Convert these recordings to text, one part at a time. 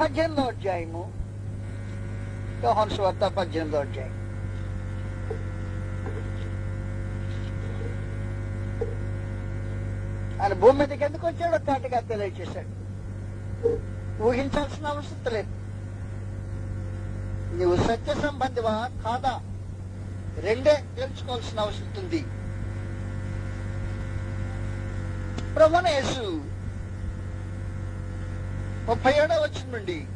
పద్దెనిమిదో అధ్యాయము యోహన్ సువార్త పద్దెనిమిదో అధ్యాయం ఆయన భూమి మీదకి ఎందుకు వచ్చాడో తాటిగా తెలియచేశాడు ఊహించాల్సిన అవసరం లేదు నువ్వు సత్య సంబంధివా కాదా రెండే తెలుసుకోవాల్సిన అవసరం ఉంది ప్రభునేసు ముప్పై ఏడో వచ్చిన నుండి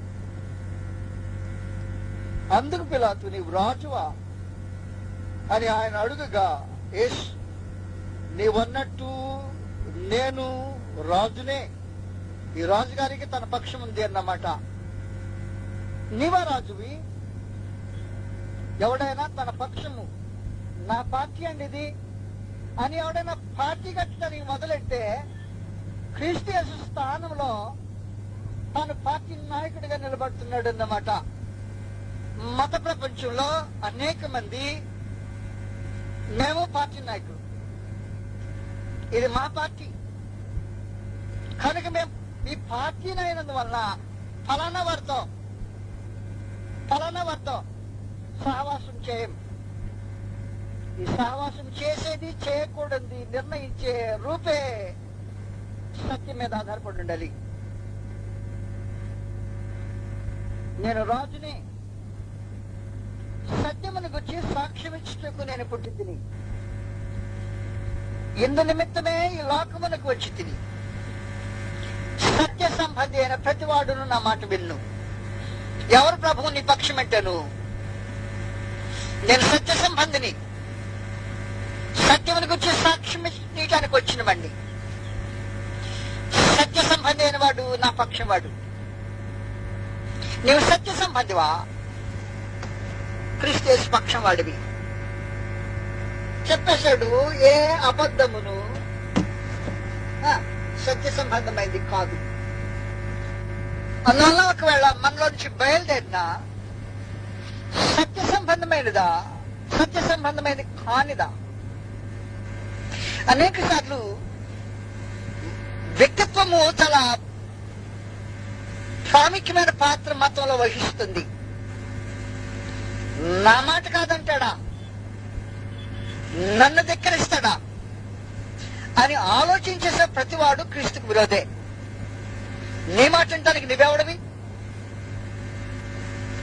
అందుకు పిలాతు నీవు రాజువా? అని ఆయన అడుగుగా యేసు నీవన్నట్టు నేను రాజునే. ఈ రాజుగారికి తన పక్షం ఉంది అన్నమాట. నీవా రాజువి? ఎవడైనా తన పక్షము. నా పార్టీ అండి ఇది. అని ఎవడైనా పార్టీ కట్టడానికి మొదలెడితే క్రీస్తు స్థానంలో తాను పార్టీ నాయకుడిగా నిలబడుతున్నాడు అన్నమాట మత ప్రపంచంలో అనేక మంది మేము పార్టీ నాయకులు. ఇది మా పార్టీ. కనుక మేము ఈ పార్టీ అయినందువల్ల ఫలానా వారితో ఫలానా వారితో సహవాసం చేయం. ఈ సహవాసం చేసేది చేయకూడదు నిర్ణయించే రూపే సత్యం మీద ఆధారపడి ఉండాలి. నేను రాజుని సత్యమును గురించి సాక్ష్యం ఇచ్చుటకు నేను పుట్టి తిని ఇందు నిమిత్తమే ఈ లోకమునకు వచ్చి తిని సత్య సంబంధి అయిన ప్రతివాడును నా మాట విన్ను. ఎవరు ప్రభువు నీ పక్షం అంటాను నేను సత్య సంబంధిని సత్యమును గురించి సాక్ష్యం ఇచ్చడానికి వచ్చిన సత్య సంబంధి అయిన వాడు నా పక్షం వాడు నీవు సత్య సంబంధివా? క్రిస్టియన్స్ పక్షం వాడివి చెప్పేశాడు ఏ అబద్ధమును? ఆ, సత్య సంబంధమైంది కాదు. అందువల్ల ఒకవేళ మనలో నుంచి బయలుదేరిన సత్య సంబంధమైనదా? సత్య సంబంధమైనది కానిదా? అనేక సార్లు వ్యక్తిత్వము చాలా ప్రాముఖ్యమైన పాత్ర మతంలో వహిస్తుంది. నా మాట కాదంటాడా? నన్ను ధిక్కరిస్తాడా? అని ఆలోచించేసే ప్రతివాడు క్రీస్తుకు విరోధే. నీ మాట అంటానికి నువ్వెవడవి?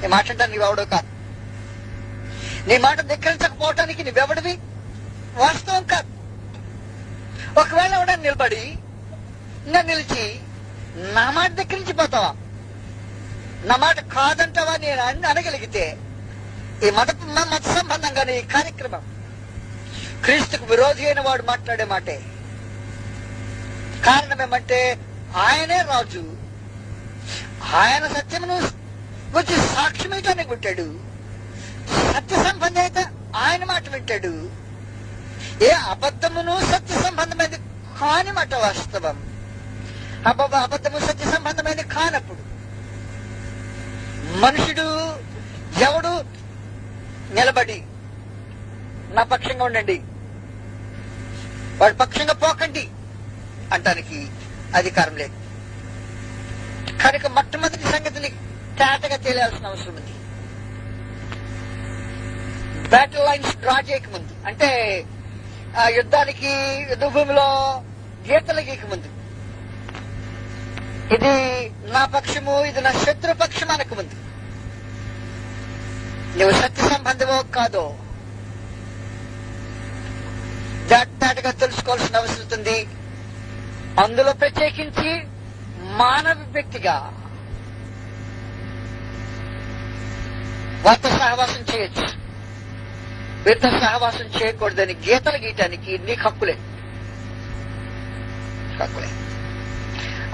నీ మాట అంటానికి నువ్వెవడో కాదు. నీ మాట ధిక్కరించకపోవటానికి నువ్వెవడివి? వాస్తవం కాదు. ఒకవేళ ఎవడని నిలబడి నన్ను నిలిచి నా మాట ధిక్కరించిపోతావా? నా మాట కాదంటావా నేను అని అనగలిగితే ఈ మత మత సంబంధంగానే ఈ కార్యక్రమం. క్రీస్తుకు విరోధి అయిన వాడు మాట్లాడే మాటే. కారణం ఏమంటే ఆయనే రాజు. ఆయన సత్యమును వచ్చి సాక్ష్యమైతేనే కొట్టాడు. సత్య సంబంధం అయితే ఆయన మాట వింటాడు. ఏ అబద్ధమును సత్య సంబంధమైనది కాని మాట వాస్తవం. అబ్బా అబద్ధము సత్య సంబంధమైనది కానప్పుడు మనుషుడు ఎవడు నిలబడి నా పక్షంగా ఉండండి. వాడి పక్షంగా పోకండి అంటానికి అధికారం లేదు. కనుక మొట్టమొదటి సంగతిని తేటగా తెలియాల్సిన అవసరం ఉంది. బ్యాటిల్ లైన్స్ డ్రా చేయకముందు. అంటే ఆ యుద్ధానికి యుద్ధభూమిలో గీతలు గీకముందు. ఇది నా పక్షము ఇది నా శత్రు పక్షం అనకముందు. నువ్వు సత్య సంబంధమో కాదో. జాగ్రత్తగా తెలుసుకోవాల్సిన అవసరం ఉంది అందులో ప్రత్యేకించి మానవ వ్యక్తిగా వారితో సహవాసం చేయొచ్చు. వీరితో సహవాసం చేయకూడదని గీతలు గీయటానికి నీకు హక్కులే. హక్కులే.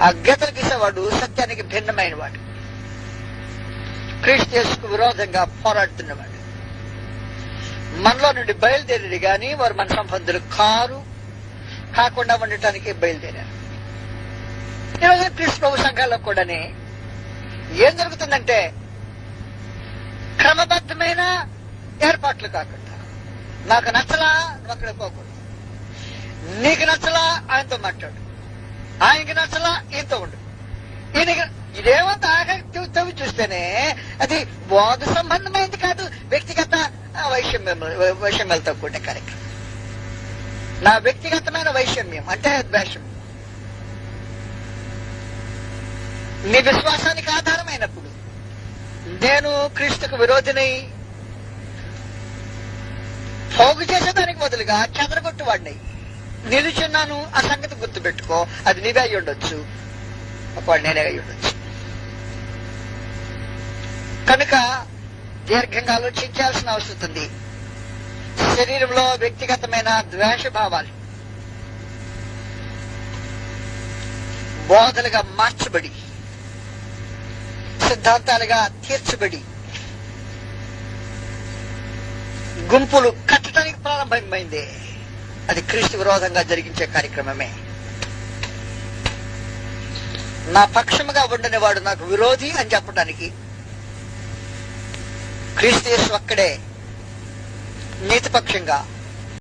ఆ గీతలు గీసేవాడు సత్యానికి భిన్నమైన వాడు క్రీస్తుకు విరోధంగా పోరాడుతున్నవాడు. మనలో నుండి బయలుదేరి గాని వారు మన సంబంధులు కారు కాకుండా ఉండటానికి బయలుదేరారు. ఈరోజు క్రీస్తు ప్రభు సంఘాల్లో కూడానే ఏం జరుగుతుందంటే క్రమబద్ధమైన ఏర్పాట్లు కాకుండా నాకు నచ్చలా అక్కడ పోకూడదు. నీకు నచ్చలా ఆయనతో మాట్లాడు. ఆయనకి నచ్చలా ఈయనతో ఉండు. ఈయనకి ఇదేమంత ఆఖరికి తవ్వి చూస్తేనే అది బోధ సంబంధమైనది కాదు. వ్యక్తిగత వైషమ్యం వైషమ్యాలతో కూడిన కార్యక్రమం. నా వ్యక్తిగతమైన వైషమ్యం అంటే ద్వేషం నీ విశ్వాసానికి ఆధారమైనప్పుడు నేను క్రీస్తుకు విరోధిని పోగు చేసేదానికి బదులుగా చెదరగొట్టువాడిని నిలుచున్నాను ఆ సంగతి గుర్తుపెట్టుకో. అది నీవే అయ్యుండొచ్చు. ఒకవాడు నేనే అయి ఉండొచ్చు కనుక దీర్ఘంగా ఆలోచించాల్సిన అవసరం ఉంది. శరీరంలో వ్యక్తిగతమైన ద్వేష భావాలు బోధలుగా మార్చబడి సిద్ధాంతాలుగా తీర్చబడి గుంపులు కట్టడానికి ప్రారంభమైంది. అది క్రీస్తు విరోధంగా జరిగించే కార్యక్రమమే. నా పక్షముగా ఉండని వాడు నాకు విరోధి అని చెప్పడానికి క్రీస్తు యేసు ఒక్కడే నీతిపక్షంగా